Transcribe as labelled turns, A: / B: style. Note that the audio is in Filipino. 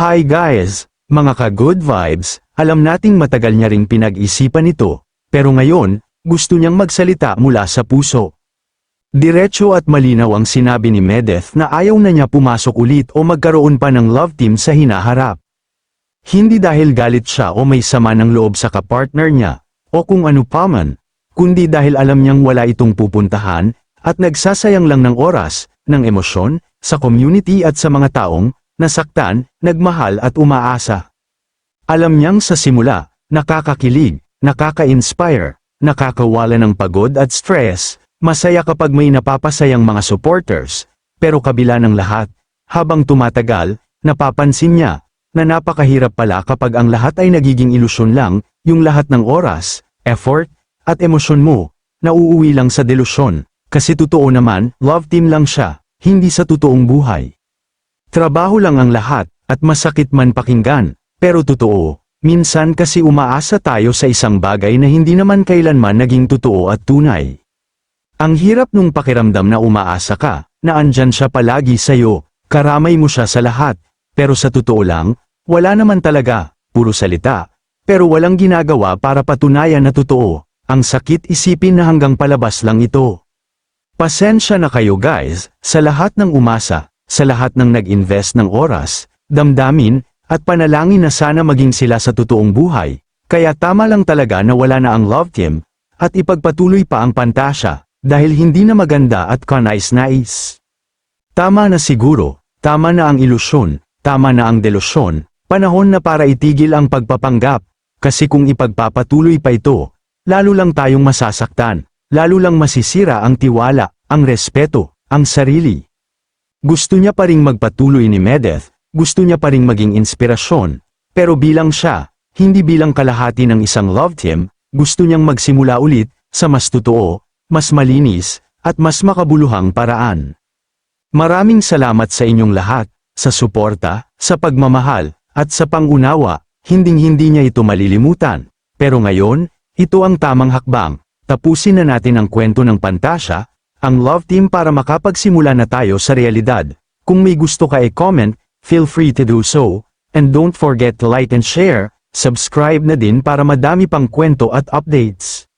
A: Hi guys! Mga ka-good vibes, alam nating matagal niya ring pinag-isipan ito, pero ngayon, gusto niyang magsalita mula sa puso. Diretso at malinaw ang sinabi ni Medeth na ayaw na niya pumasok ulit o magkaroon pa ng love team sa hinaharap. Hindi dahil galit siya o may sama ng loob sa kapartner niya, o kung ano pa man, kundi dahil alam niyang wala itong pupuntahan, at nagsasayang lang ng oras, ng emosyon, sa community at sa mga taong, nasaktan, nagmahal at umaasa. Alam niyang sa simula, nakakakilig, nakaka-inspire, nakakawala ng pagod at stress, masaya kapag may napapasayang mga supporters, pero kabila ng lahat, habang tumatagal, napapansin niya, na napakahirap pala kapag ang lahat ay nagiging ilusyon lang, yung lahat ng oras, effort, at emosyon mo, nauuwi lang sa delusyon, kasi totoo naman, love team lang siya, hindi sa totoong buhay. Trabaho lang ang lahat, at masakit man pakinggan, pero totoo, minsan kasi umaasa tayo sa isang bagay na hindi naman kailanman naging totoo at tunay. Ang hirap nung pakiramdam na umaasa ka, na andyan siya palagi sa'yo, karamay mo siya sa lahat, pero sa totoo lang, wala naman talaga, puro salita, pero walang ginagawa para patunayan na totoo, ang sakit isipin na hanggang palabas lang ito. Pasensya na kayo guys, sa lahat ng umasa, sa lahat ng nag-invest ng oras, damdamin, at panalangin na sana maging sila sa totoong buhay, kaya tama lang talaga na wala na ang love team, at ipagpatuloy pa ang pantasya, dahil hindi na maganda at kanais-nais. Tama na siguro, tama na ang ilusyon, tama na ang delusyon, panahon na para itigil ang pagpapanggap, kasi kung ipagpapatuloy pa ito, lalo lang tayong masasaktan, lalo lang masisira ang tiwala, ang respeto, ang sarili. Gusto niya pa ring magpatuloy ni Medeth, gusto niya pa ring maging inspirasyon, pero bilang siya, hindi bilang kalahati ng isang love team, gusto niyang magsimula ulit, sa mas totoo, mas malinis, at mas makabuluhang paraan. Maraming salamat sa inyong lahat, sa suporta, sa pagmamahal, at sa pangunawa, hinding-hindi niya ito malilimutan. Pero ngayon, ito ang tamang hakbang, tapusin na natin ang kwento ng pantasya, ang love team para makapagsimula na tayo sa realidad. Kung may gusto ka i-comment, feel free to do so, and don't forget to like and share, subscribe na din para madami pang kwento at updates.